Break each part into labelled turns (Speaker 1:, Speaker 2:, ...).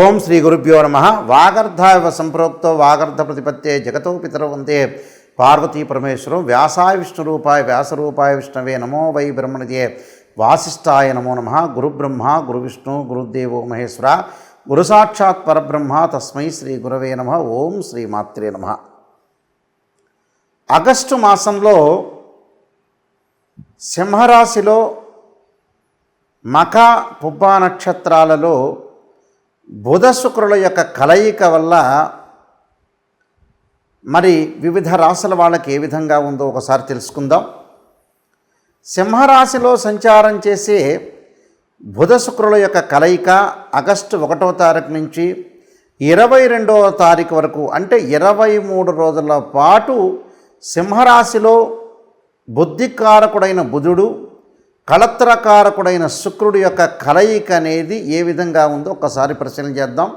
Speaker 1: ఓం శ్రీ గురుభ్యో నమ వాగర్ధావ సంప్రోక్తో వాగర్ధ ప్రతిపత్తే జగతో పితర వందే పార్వతీ పరమేశ్వరం వ్యాసాయ విష్ణు రూపాయ వ్యాసరూపాయ విష్ణవే నమో వై బ్రహ్మణదే వాసిష్టాయ నమో నమ గురుబ్రహ్మ గురు విష్ణు గురుదేవో మహేశ్వర గురు సాక్షాత్ పరబ్రహ్మ తస్మై శ్రీ గురవే నమ ఓం శ్రీ మాత్రే నమ ఆగస్టు మాసంలో సింహరాశిలో మఖ పుబ్బా నక్షత్రాలలో బుధ శుక్రుల యొక్క కలయిక వల్ల మరి వివిధ రాశుల వాళ్ళకి ఏ విధంగా ఉందో ఒకసారి తెలుసుకుందాం సింహరాశిలో సంచారం చేసే బుధ శుక్రుల యొక్క కలయిక ఆగస్టు ఒకటో తారీఖు నుంచి ఇరవై రెండవ తారీఖు వరకు అంటే ఇరవై మూడు రోజుల పాటు సింహరాశిలో బుద్ధికారకుడైన బుధుడు కళత్రకారకుడైన శుక్రుడి యొక్క కలయిక అనేది ఏ విధంగా ఉందో ఒకసారి పరిశీలన చేద్దాం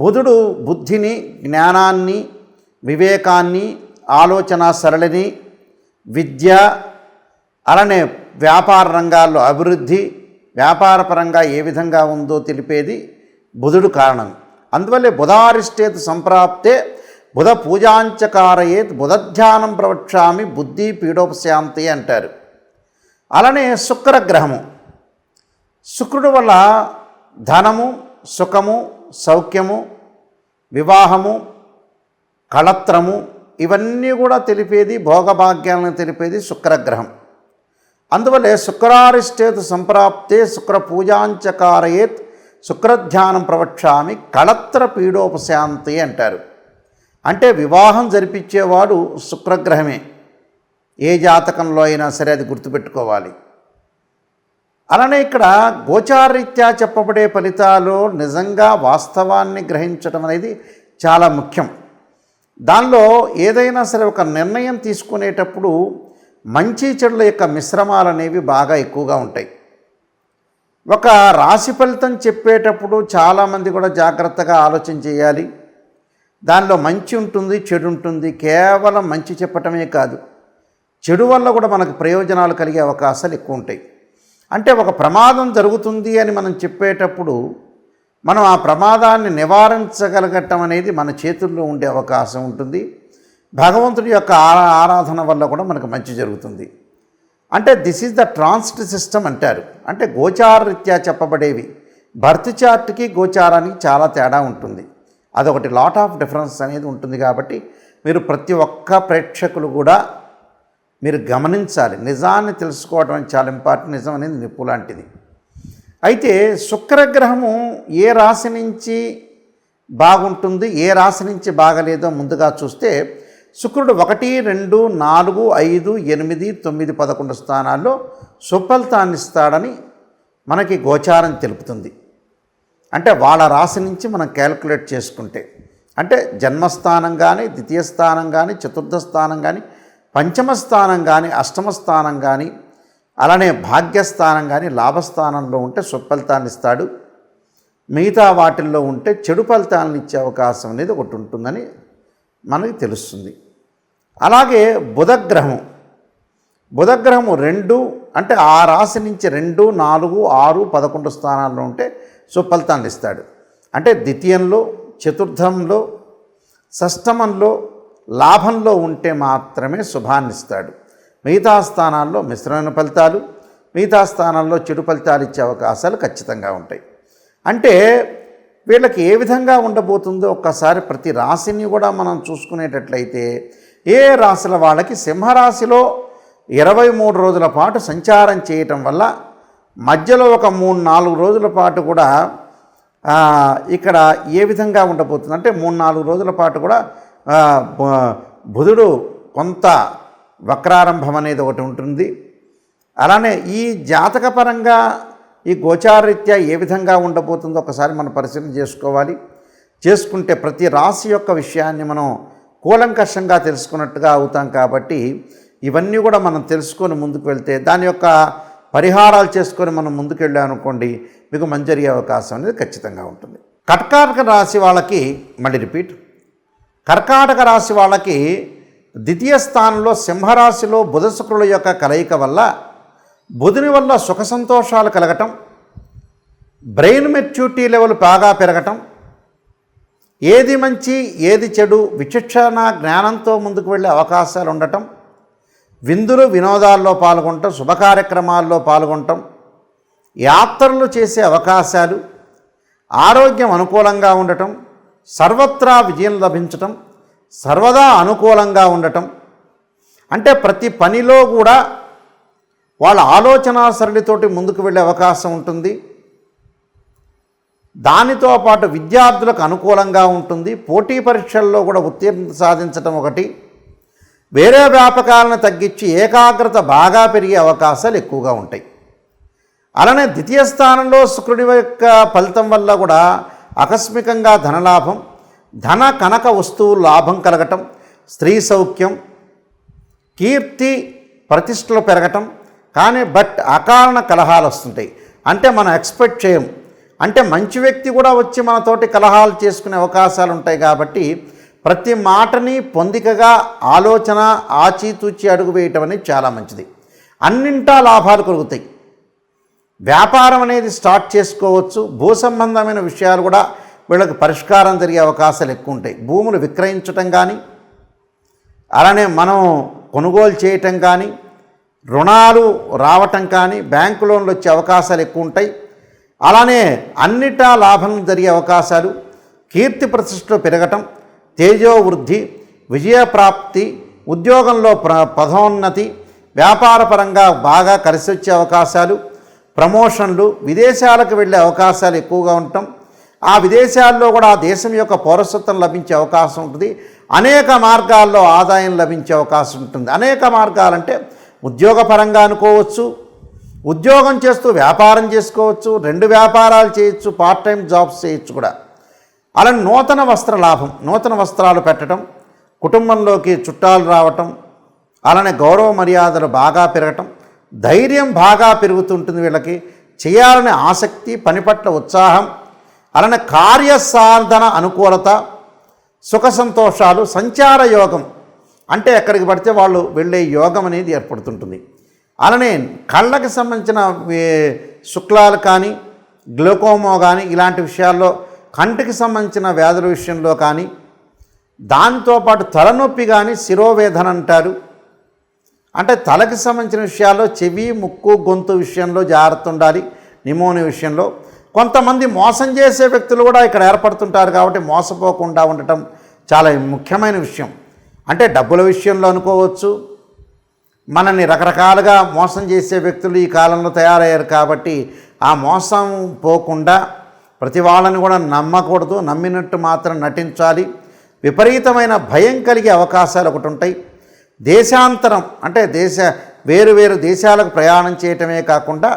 Speaker 1: బుధుడు బుద్ధిని జ్ఞానాన్ని వివేకాన్ని ఆలోచన సరళిని విద్య అలానే వ్యాపార రంగాల్లో అభివృద్ధి వ్యాపారపరంగా ఏ విధంగా ఉందో తెలిపేది బుధుడు కారణం అందువల్లే బుధారిష్టేత్ సంప్రాప్తే బుధ పూజాంచకారయేత్ బుధధ్యానం ప్రవక్షామి బుద్ధి పీడోపశాంతి అంటారు అలానే శుక్ర గ్రహము శుక్రుడు వల్ల ధనము సుఖము సౌఖ్యము వివాహము కళత్రము ఇవన్నీ కూడా తెలిపేది భోగభాగ్యాలను తెలిపేది శుక్రగ్రహం అందువల్లే శుక్రారిష్టేతు సంప్రాప్తే శుక్ర పూజాంచకారయేత్ శుక్రధ్యానం ప్రవక్షామి కళత్ర పీడోపశాంతి అంటారు అంటే వివాహం జరిపించేవాడు శుక్రగ్రహమే ఏ జాతకంలో అయినా సరే అది గుర్తుపెట్టుకోవాలి అలానే ఇక్కడ గోచారరీత్యా చెప్పబడే ఫలితాలు నిజంగా వాస్తవాన్ని గ్రహించడం అనేది చాలా ముఖ్యం దానిలో ఏదైనా సరే ఒక నిర్ణయం తీసుకునేటప్పుడు మంచి చెడుల యొక్క మిశ్రమాలు అనేవి బాగా ఎక్కువగా ఉంటాయి ఒక రాశి ఫలితం చెప్పేటప్పుడు చాలామంది కూడా జాగ్రత్తగా ఆలోచన చేయాలి దానిలో మంచి ఉంటుంది చెడు ఉంటుంది కేవలం మంచి చెప్పటమే కాదు చెడు వల్ల కూడా మనకు ప్రయోజనాలు కలిగే అవకాశాలు ఎక్కువ ఉంటాయి అంటే ఒక ప్రమాదం జరుగుతుంది అని మనం చెప్పేటప్పుడు మనం ఆ ప్రమాదాన్ని నివారించగలగటం అనేది మన చేతుల్లో ఉండే అవకాశం ఉంటుంది భగవంతుడి యొక్క ఆరాధన వల్ల కూడా మనకు మంచి జరుగుతుంది అంటే this is the transit system అంటారు అంటే గోచారరీత్యా చెప్పబడేవి బర్త్ చార్ట్కి గోచారానికి చాలా తేడా ఉంటుంది అదొకటి లాట్ ఆఫ్ డిఫరెన్స్ అనేది ఉంటుంది కాబట్టి మీరు ప్రతి ఒక్క ప్రేక్షకులు కూడా మీరు గమనించాలి నిజాన్ని తెలుసుకోవడం చాలా ఇంపార్టెంట్ నిజం అనేది నిప్పు లాంటిది అయితే శుక్రగ్రహము ఏ రాశి నుంచి బాగుంటుంది ఏ రాశి నుంచి బాగలేదో ముందుగా చూస్తే శుక్రుడు ఒకటి రెండు నాలుగు ఐదు ఎనిమిది తొమ్మిది పదకొండు స్థానాల్లో సుఫలితాన్ని ఇస్తాడని మనకి గోచారం తెలుపుతుంది అంటే వాళ్ళ రాశి నుంచి మనం క్యాలిక్యులేట్ చేసుకుంటే అంటే జన్మస్థానం కానీ ద్వితీయ స్థానం కానీ చతుర్థ స్థానం కానీ పంచమ స్థానం కానీ అష్టమ స్థానం కానీ అలానే భాగ్యస్థానం కానీ లాభస్థానంలో ఉంటే సుఫలితాన్ని ఇస్తాడు మిగతా వాటిల్లో ఉంటే చెడు ఫలితాలను ఇచ్చే అవకాశం అనేది ఒకటి ఉంటుందని మనకి తెలుస్తుంది అలాగే బుధగ్రహం బుధగ్రహము రెండు అంటే ఆ రాశి నుంచి రెండు నాలుగు ఆరు పదకొండు స్థానాల్లో ఉంటే సుఫలితాన్ని ఇస్తాడు అంటే ద్వితీయంలో చతుర్థంలో షష్టమంలో లాభంలో ఉంటే మాత్రమే శుభాన్నిస్తాడు మిగతా స్థానాల్లో మిశ్రమైన ఫలితాలు మిగతా స్థానాల్లో చెడు ఫలితాలు ఇచ్చే అవకాశాలు ఖచ్చితంగా ఉంటాయి అంటే వీళ్ళకి ఏ విధంగా ఉండబోతుందో ఒక్కసారి ప్రతి రాశిని కూడా మనం చూసుకునేటట్లయితే ఏ రాశుల వాళ్ళకి సింహరాశిలో ఇరవై మూడు రోజుల పాటు సంచారం చేయటం వల్ల మధ్యలో ఒక మూడు నాలుగు రోజుల పాటు కూడా ఇక్కడ ఏ విధంగా ఉండబోతుంది అంటే మూడు నాలుగు రోజుల పాటు కూడా బుధుడు కొంత వక్రారంభం అనేది ఒకటి ఉంటుంది అలానే ఈ జాతకపరంగా ఈ గోచారరీత్యా ఏ విధంగా ఉండబోతుందో ఒకసారి మనం పరిశీలన చేసుకోవాలి చేసుకుంటే ప్రతి రాశి యొక్క విషయాన్ని మనం కూలంకషంగా తెలుసుకున్నట్టుగా అవుతాం కాబట్టి ఇవన్నీ కూడా మనం తెలుసుకొని ముందుకు వెళ్తే దాని యొక్క పరిహారాలు చేసుకొని మనం ముందుకు అనుకోండి మీకు మంచి అవకాశం అనేది ఖచ్చితంగా ఉంటుంది కట్కారక రాశి వాళ్ళకి మళ్ళీ రిపీట్ కర్కాటక రాశి వాళ్ళకి ద్వితీయ స్థానంలో సింహరాశిలో బుధ శుక్రుల యొక్క కలయిక వల్ల బుధుని వల్ల సుఖ సంతోషాలు కలగటం బ్రెయిన్ మెచ్యూరిటీ లెవెల్ బాగా పెరగటం ఏది మంచి ఏది చెడు విచక్షణ జ్ఞానంతో ముందుకు వెళ్ళే అవకాశాలు ఉండటం విందులు వినోదాల్లో పాల్గొనటం శుభ కార్యక్రమాల్లో పాల్గొనటం యాత్రలు చేసే అవకాశాలు ఆరోగ్యం అనుకూలంగా ఉండటం సర్వత్రా విజయం లభించటం సర్వదా అనుకూలంగా ఉండటం అంటే ప్రతి పనిలో కూడా వాళ్ళ ఆలోచన సరళితోటి ముందుకు వెళ్ళే అవకాశం ఉంటుంది దానితో పాటు విద్యార్థులకు అనుకూలంగా ఉంటుంది పోటీ పరీక్షల్లో కూడా ఉత్తీర్ణత సాధించటం ఒకటి వేరే వ్యాపకాలను తగ్గించి ఏకాగ్రత బాగా పెరిగే అవకాశాలు ఎక్కువగా ఉంటాయి అలానే ద్వితీయ స్థానంలో శుక్రుడి యొక్క ఫలితం వల్ల కూడా ఆకస్మికంగా ధనలాభం ధన కనక వస్తువు లాభం కలగటం స్త్రీ సౌఖ్యం కీర్తి ప్రతిష్టలు పెరగటం కానీ బట్ అకారణ కలహాలు వస్తుంటాయి అంటే మనం ఎక్స్పెక్ట్ చేయం అంటే మంచి వ్యక్తి కూడా వచ్చి మనతోటి కలహాలు చేసుకునే అవకాశాలు ఉంటాయి కాబట్టి ప్రతి మాటని పొందికగా ఆలోచన ఆచితూచి అడుగు వేయటం అనేది చాలా మంచిది అన్నింటా లాభాలు కలుగుతాయి వ్యాపారం అనేది స్టార్ట్ చేసుకోవచ్చు భూ సంబంధమైన విషయాలు కూడా వీళ్ళకి పరిష్కారం జరిగే అవకాశాలు ఎక్కువ ఉంటాయి భూములు విక్రయించటం కానీ అలానే మనం కొనుగోలు చేయటం కానీ రుణాలు రావటం కానీ బ్యాంకు లోన్లు వచ్చే అవకాశాలు ఎక్కువ ఉంటాయి అలానే అన్నిటా లాభం జరిగే అవకాశాలు కీర్తి ప్రతిష్టలు పెరగటం తేజోవృద్ధి విజయప్రాప్తి ఉద్యోగంలో ప్ర పదోన్నతి వ్యాపారపరంగా బాగా కలిసి వచ్చే అవకాశాలు ప్రమోషన్లు విదేశాలకు వెళ్ళే అవకాశాలు ఎక్కువగా ఉండటం ఆ విదేశాల్లో కూడా ఆ దేశం యొక్క పౌరసత్వం లభించే అవకాశం ఉంటుంది అనేక మార్గాల్లో ఆదాయం లభించే అవకాశం ఉంటుంది అనేక మార్గాలంటే ఉద్యోగపరంగా అనుకోవచ్చు ఉద్యోగం చేస్తూ వ్యాపారం చేసుకోవచ్చు రెండు వ్యాపారాలు చేయొచ్చు పార్ట్ టైం జాబ్స్ చేయొచ్చు కూడా అలా నూతన వస్త్ర లాభం నూతన వస్త్రాలు పెట్టడం కుటుంబంలోకి చుట్టాలు రావటం అలానే గౌరవ మర్యాదలు బాగా పెరగటం ధైర్యం బాగా పెరుగుతుంటుంది వీళ్ళకి చేయాలనే ఆసక్తి పని పట్ల ఉత్సాహం అలానే కార్యసాధన అనుకూలత సుఖ సంతోషాలు సంచార యోగం అంటే ఎక్కడికి పడితే వాళ్ళు వెళ్ళే యోగం అనేది ఏర్పడుతుంటుంది అలానే కళ్ళకి సంబంధించిన శుక్లాలు కానీ గ్లోకోమో కానీ ఇలాంటి విషయాల్లో కంటికి సంబంధించిన వ్యాధుల విషయంలో కానీ దాంతోపాటు తలనొప్పి కానీ శిరోవేదన అంటారు అంటే తలకి సంబంధించిన విషయాల్లో చెవి ముక్కు గొంతు విషయంలో జాగ్రత్త ఉండాలి నిమోని విషయంలో కొంతమంది మోసం చేసే వ్యక్తులు కూడా ఇక్కడ ఏర్పడుతుంటారు కాబట్టి మోసపోకుండా ఉండటం చాలా ముఖ్యమైన విషయం అంటే డబ్బుల విషయంలో అనుకోవచ్చు మనల్ని రకరకాలుగా మోసం చేసే వ్యక్తులు ఈ కాలంలో తయారయ్యారు కాబట్టి ఆ మోసం పోకుండా ప్రతి వాళ్ళని కూడా నమ్మకూడదు నమ్మినట్టు మాత్రం నటించాలి విపరీతమైన భయం కలిగే అవకాశాలు ఒకటి ఉంటాయి దేశాంతరం అంటే దేశ వేరు వేరు దేశాలకు ప్రయాణం చేయటమే కాకుండా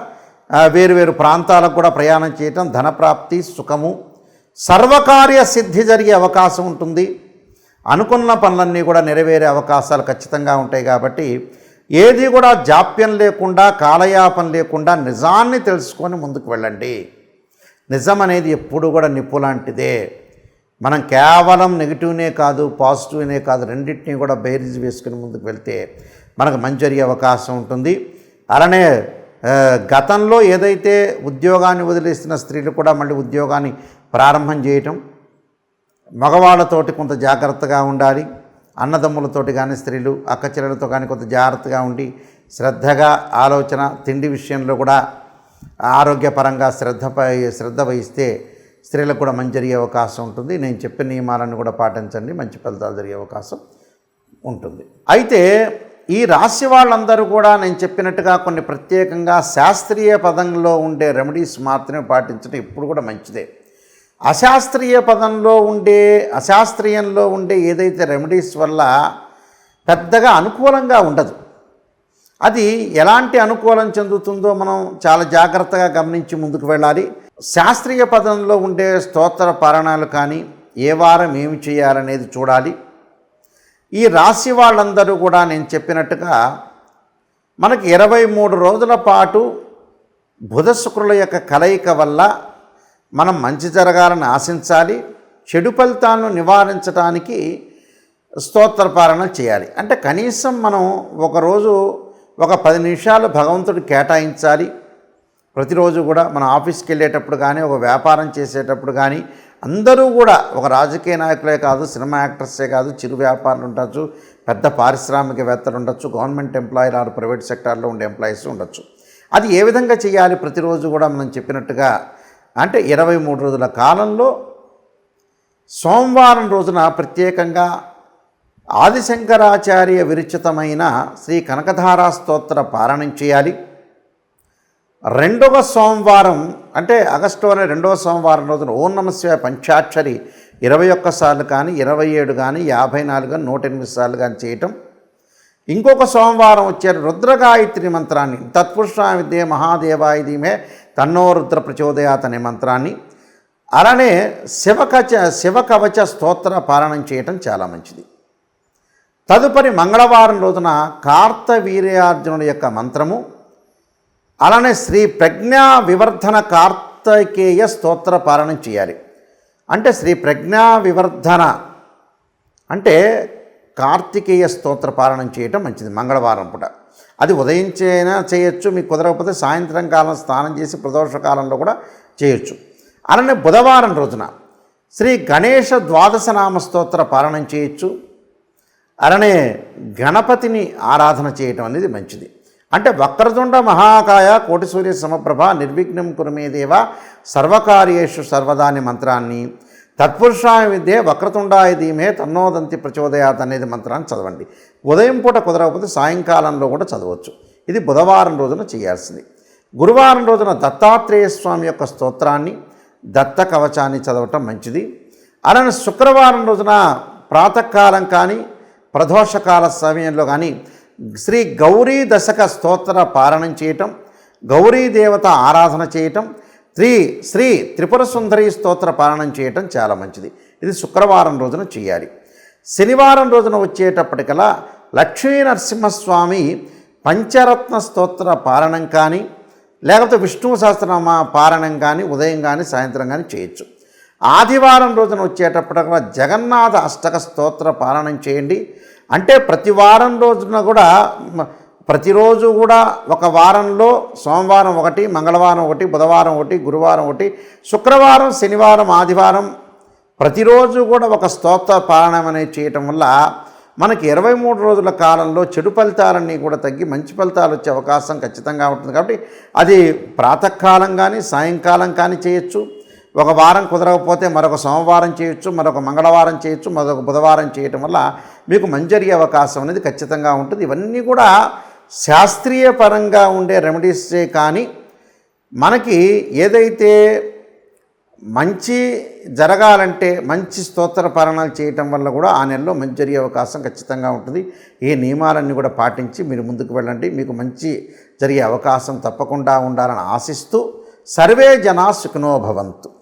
Speaker 1: వేరు వేరు ప్రాంతాలకు కూడా ప్రయాణం చేయటం ధనప్రాప్తి సుఖము సర్వకార్య సిద్ధి జరిగే అవకాశం ఉంటుంది అనుకున్న పనులన్నీ కూడా నెరవేరే అవకాశాలు ఖచ్చితంగా ఉంటాయి కాబట్టి ఏది కూడా జాప్యం లేకుండా కాలయాపం లేకుండా నిజాన్ని తెలుసుకొని ముందుకు వెళ్ళండి నిజం అనేది ఎప్పుడు కూడా నిప్పు లాంటిదే మనం కేవలం నెగిటివ్నే కాదు పాజిటివ్నే కాదు రెండింటినీ కూడా బేరీజ్ వేసుకుని ముందుకు వెళ్తే మనకు మంచి జరిగే అవకాశం ఉంటుంది అలానే గతంలో ఏదైతే ఉద్యోగాన్ని వదిలేస్తున్న స్త్రీలు కూడా మళ్ళీ ఉద్యోగాన్ని ప్రారంభం చేయటం మగవాళ్ళతోటి కొంత జాగ్రత్తగా ఉండాలి అన్నదమ్ములతోటి కానీ స్త్రీలు అక్కచెల్లెలతో కానీ కొంత జాగ్రత్తగా ఉండి శ్రద్ధగా ఆలోచన తిండి విషయంలో కూడా ఆరోగ్యపరంగా శ్రద్ధ శ్రద్ధ వహిస్తే స్త్రీలకు కూడా మంచి జరిగే అవకాశం ఉంటుంది నేను చెప్పిన నియమాలను కూడా పాటించండి మంచి ఫలితాలు జరిగే అవకాశం ఉంటుంది అయితే ఈ రాశి వాళ్ళందరూ కూడా నేను చెప్పినట్టుగా కొన్ని ప్రత్యేకంగా శాస్త్రీయ పదంలో ఉండే రెమెడీస్ మాత్రమే పాటించడం ఇప్పుడు కూడా మంచిదే అశాస్త్రీయ పదంలో ఉండే అశాస్త్రీయంలో ఉండే ఏదైతే రెమెడీస్ వల్ల పెద్దగా అనుకూలంగా ఉండదు అది ఎలాంటి అనుకూలం చెందుతుందో మనం చాలా జాగ్రత్తగా గమనించి ముందుకు వెళ్ళాలి శాస్త్రీయ పదంలో ఉండే స్తోత్ర పారణాలు కానీ ఏ వారం ఏమి చేయాలనేది చూడాలి ఈ రాశి వాళ్ళందరూ కూడా నేను చెప్పినట్టుగా మనకి ఇరవై మూడు రోజుల పాటు బుధ శుక్రుల యొక్క కలయిక వల్ల మనం మంచి జరగాలని ఆశించాలి చెడు ఫలితాలను నివారించడానికి స్తోత్రపారణ చేయాలి అంటే కనీసం మనం ఒకరోజు ఒక పది నిమిషాలు భగవంతుడు కేటాయించాలి ప్రతిరోజు కూడా మన ఆఫీస్కి వెళ్ళేటప్పుడు కానీ ఒక వ్యాపారం చేసేటప్పుడు కానీ అందరూ కూడా ఒక రాజకీయ నాయకులే కాదు సినిమా యాక్టర్సే కాదు చిరు వ్యాపారులు ఉండొచ్చు పెద్ద పారిశ్రామికవేత్తలు ఉండొచ్చు గవర్నమెంట్ ఎంప్లాయీలు ఆరు ప్రైవేట్ సెక్టార్లో ఉండే ఎంప్లాయీస్ ఉండొచ్చు అది ఏ విధంగా చేయాలి ప్రతిరోజు కూడా మనం చెప్పినట్టుగా అంటే ఇరవై మూడు రోజుల కాలంలో సోమవారం రోజున ప్రత్యేకంగా ఆదిశంకరాచార్య విరుచితమైన శ్రీ కనకధారా స్తోత్ర పారాయణం చేయాలి రెండవ సోమవారం అంటే ఆగస్టు అనే రెండవ సోమవారం రోజున ఓం శివాయ పంచాక్షరి ఇరవై ఒక్కసార్లు కానీ ఇరవై ఏడు కానీ యాభై నాలుగు కానీ నూట ఎనిమిది సార్లు కానీ చేయటం ఇంకొక సోమవారం వచ్చే రుద్రగాయత్రి మంత్రాన్ని తత్పురుషా విద్య మహాదేవాయ తన్నో రుద్ర ప్రచోదయాత్ అనే మంత్రాన్ని అలానే శివకచ శివకవచ స్తోత్ర పారాయణం చేయటం చాలా మంచిది తదుపరి మంగళవారం రోజున కార్తవీర్యార్జునుడి యొక్క మంత్రము అలానే శ్రీ ప్రజ్ఞా వివర్ధన కార్తకేయ స్తోత్ర పారాయణం చేయాలి అంటే శ్రీ ప్రజ్ఞా వివర్ధన అంటే కార్తికేయ స్తోత్ర పారాయణం చేయటం మంచిది మంగళవారం పూట అది ఉదయించేనా చేయొచ్చు మీకు కుదరకపోతే సాయంత్రం కాలం స్నానం చేసి ప్రదోష కాలంలో కూడా చేయొచ్చు అలానే బుధవారం రోజున శ్రీ గణేష ద్వాదశ నామ స్తోత్ర పారాయణం చేయొచ్చు అలానే గణపతిని ఆరాధన చేయటం అనేది మంచిది అంటే వక్రతుండ మహాకాయ కోటి సూర్య సమప్రభ నిర్విఘ్నం కురుమేదేవ సర్వకార్యేషు సర్వదాని మంత్రాన్ని తత్పురుషాయ విద్యే వక్రతుండాయ ధీమే తన్నోదంతి ప్రచోదయాత్ అనేది మంత్రాన్ని చదవండి ఉదయం పూట కుదరకపోతే సాయంకాలంలో కూడా చదవచ్చు ఇది బుధవారం రోజున చేయాల్సింది గురువారం రోజున దత్తాత్రేయ స్వామి యొక్క స్తోత్రాన్ని దత్త కవచాన్ని చదవటం మంచిది అలానే శుక్రవారం రోజున ప్రాతకాలం కానీ ప్రదోషకాల సమయంలో కానీ శ్రీ గౌరీ దశక స్తోత్ర పారణం చేయటం గౌరీ దేవత ఆరాధన చేయటం శ్రీ శ్రీ త్రిపుర సుందరి స్తోత్ర పారణం చేయటం చాలా మంచిది ఇది శుక్రవారం రోజున చేయాలి శనివారం రోజున వచ్చేటప్పటికల్లా లక్ష్మీ నరసింహస్వామి పంచరత్న స్తోత్ర పారణం కానీ లేకపోతే విష్ణు సహస్రనామ పారణం కానీ ఉదయం కానీ సాయంత్రం కానీ చేయొచ్చు ఆదివారం రోజున వచ్చేటప్పటికల్లా జగన్నాథ అష్టక స్తోత్ర పారణం చేయండి అంటే ప్రతి వారం రోజున కూడా ప్రతిరోజు కూడా ఒక వారంలో సోమవారం ఒకటి మంగళవారం ఒకటి బుధవారం ఒకటి గురువారం ఒకటి శుక్రవారం శనివారం ఆదివారం ప్రతిరోజు కూడా ఒక స్తోత్ర పారాయణం అనేది చేయటం వల్ల మనకి ఇరవై మూడు రోజుల కాలంలో చెడు ఫలితాలన్నీ కూడా తగ్గి మంచి ఫలితాలు వచ్చే అవకాశం ఖచ్చితంగా ఉంటుంది కాబట్టి అది ప్రాతకాలం కానీ సాయంకాలం కానీ చేయొచ్చు ఒక వారం కుదరకపోతే మరొక సోమవారం చేయొచ్చు మరొక మంగళవారం చేయొచ్చు మరొక బుధవారం చేయటం వల్ల మీకు మంజరి అవకాశం అనేది ఖచ్చితంగా ఉంటుంది ఇవన్నీ కూడా శాస్త్రీయ పరంగా ఉండే రెమెడీసే కానీ మనకి ఏదైతే మంచి జరగాలంటే మంచి స్తోత్ర పరణాలు చేయటం వల్ల కూడా ఆ నెలలో మంచి జరిగే అవకాశం ఖచ్చితంగా ఉంటుంది ఈ నియమాలన్నీ కూడా పాటించి మీరు ముందుకు వెళ్ళండి మీకు మంచి జరిగే అవకాశం తప్పకుండా ఉండాలని ఆశిస్తూ సర్వే జనా సుఖనోభవంతు